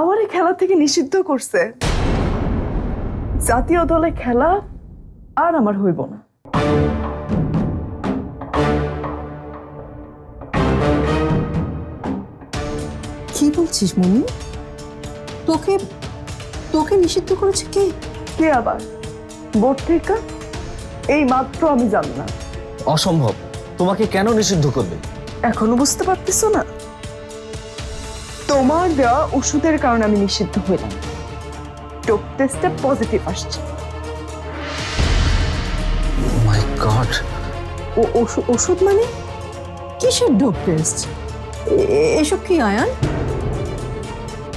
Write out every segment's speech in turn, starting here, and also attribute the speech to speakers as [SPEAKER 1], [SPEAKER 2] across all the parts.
[SPEAKER 1] আমার এই খেলা থেকে নিষিদ্ধ করছে। জাতীয় দলে খেলা আর আমার হইব না।
[SPEAKER 2] কি বলছিস মনি তোকে তোকে নিষিদ্ধ করেছে কে?
[SPEAKER 1] কে আবার? বোর্ড থেকে? এই মাত্র আমি জানি না
[SPEAKER 3] অসম্ভব। তোমাকে কেন নিষিদ্ধ করবে?
[SPEAKER 1] এখনও বুঝতে পারতেছো না? তোমার দেওয়া ওষুধের কারণে আমি নিষিদ্ধ হইলাম। টোপ টেস্টে পজিটিভ আসছে।
[SPEAKER 3] মাই গড
[SPEAKER 2] ও ওষুধ ওষুধ মানে? কিসের ডোপ টেস্ট? এসব কি আয়ান?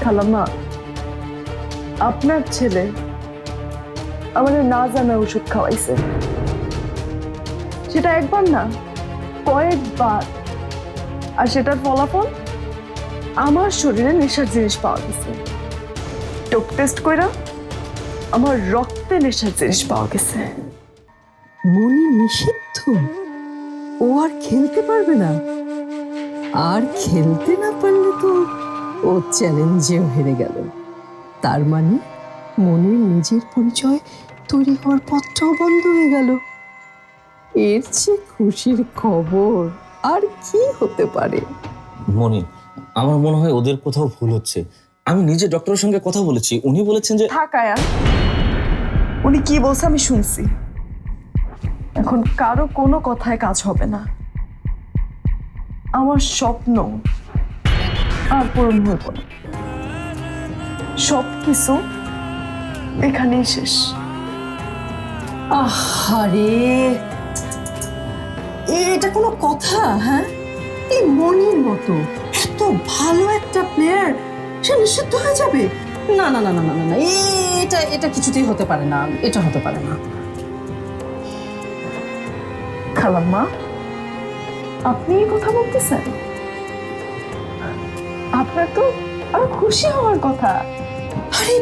[SPEAKER 1] খালাম্মা আপনার ছেলে আমাদের না জানা ওষুধ খাওয়াইছে। সেটা একবার না কয়েকবার। আর সেটার ফলাফল? আমার শরীরে নেশার জিনিস পাওয়া গেছে। টোপ টেস্ট কইরা আমার রক্তে নেশার জিনিস পাওয়া গেছে।
[SPEAKER 2] মনি নিষিদ্ধ? ও আর খেলতে পারবে না। আর খেলতে না পারলে তো ও চ্যালেঞ্জেও হেরে গেল। তার মানে মনের নিজের পরিচয় তৈরি হওয়ার পথটাও বন্ধ হয়ে গেল। এর চেয়ে খুশির খবর আর কি হতে পারে?
[SPEAKER 3] মনি আমার মনে হয় ওদের কোথাও ভুল হচ্ছে। আমি নিজে ডক্টরের সঙ্গে কথা বলেছি উনি বলেছেন যে
[SPEAKER 1] থাক উনি কি বলছে আমি শুনছি। এখন কারও কোনো কথায় কাজ হবে না। আমার স্বপ্ন আর পূরণ হইব না। সব কিছু এখানেই শেষ।
[SPEAKER 2] আহারে। এটা কোনো কথা হ্যাঁ? এই মনির মতো। ভালো একটা প্লেয়ার সে নিষিদ্ধ হয়ে যাবে? না না না না না না এটা এটা কিছুতেই হতে পারে না, এটা হতে পারে না।
[SPEAKER 1] খালাম্মা, আপনি এই কথা বলতেছেন? আপনার তো আরও খুশি হওয়ার কথা।
[SPEAKER 2] আরে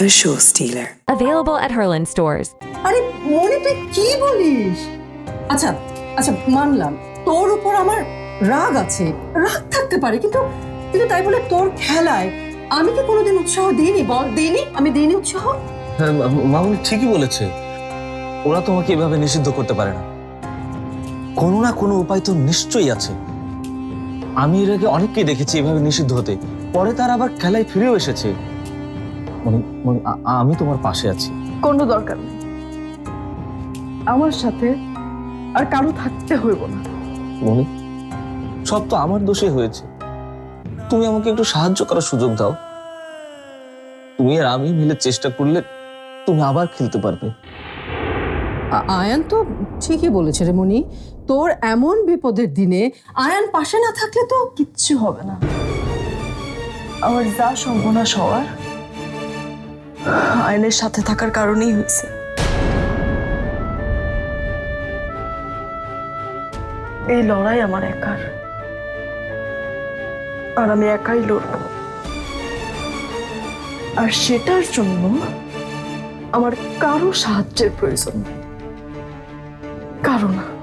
[SPEAKER 4] a show stealer.
[SPEAKER 5] Available at Herland stores.
[SPEAKER 2] আরে মনে তুই কি বলিস? আচ্ছা আচ্ছা মানলাম। তোর উপর আমার রাগ আছে। রাগ থাকতে পারে কিন্তু কিন্তু তাই বলে তোর খেলায় আমি কি কোনোদিন উৎসাহ দিইনি? বল দিইনি? আমি দিইনি উৎসাহ?
[SPEAKER 3] হ্যাঁ, মামুনি ঠিকই বলেছে। ওরা তোমাকে এভাবে নিষিদ্ধ করতে পারে না। কোনো না কোনো উপায় তো নিশ্চয়ই আছে। আমি এর আগে অনেককেই দেখেছি এভাবে নিষিদ্ধ হতে। পরে তার আবার খেলায় ফিরেও এসেছে। মনি মনি আ- আমি তোমার পাশে আছি।
[SPEAKER 1] কোনো দরকার নেই। আমার সাথে আর কারও থাকতে হইব না।
[SPEAKER 3] মনি সব তো আমার দোষে হয়েছে। তুমি আমাকে একটু সাহায্য করার সুযোগ দাও। তুমি আর আমি মিলে চেষ্টা করলে তুমি আবার খেলতে পারবে।
[SPEAKER 2] আ- আয়ান তো ঠিকই বলেছে রে মনি তোর এমন বিপদের দিনে আয়ান পাশে না থাকলে তো
[SPEAKER 1] কিচ্ছু হবে না। আমার যা সর্বনাশ হওয়ার আইনের সাথে থাকার কারণেই হয়েছে। এই লড়াই আমার একার। আর আমি একাই লড়ব। আর সেটার জন্য আমার কারও সাহায্যের প্রয়োজন কারও না।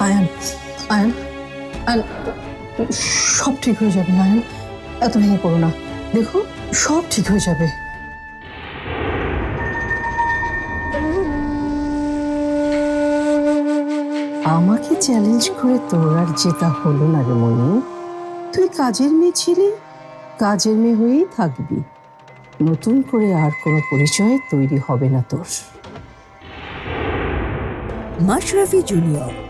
[SPEAKER 2] আয়ান আয়ান সব ঠিক হয়ে যাবে, আয়ান। এত ভেঙে পড়ো না। দেখো, সব ঠিক হয়ে যাবে। আমাকে চ্যালেঞ্জ করে তোর আর জেতা হলো না রে মনি। তুই কাজের মেয়ে ছিলি, কাজের মেয়ে হয়েই থাকবি। নতুন করে আর কোনো পরিচয় তৈরি হবে না তোর।
[SPEAKER 6] মাশরাফি জুনিয়র।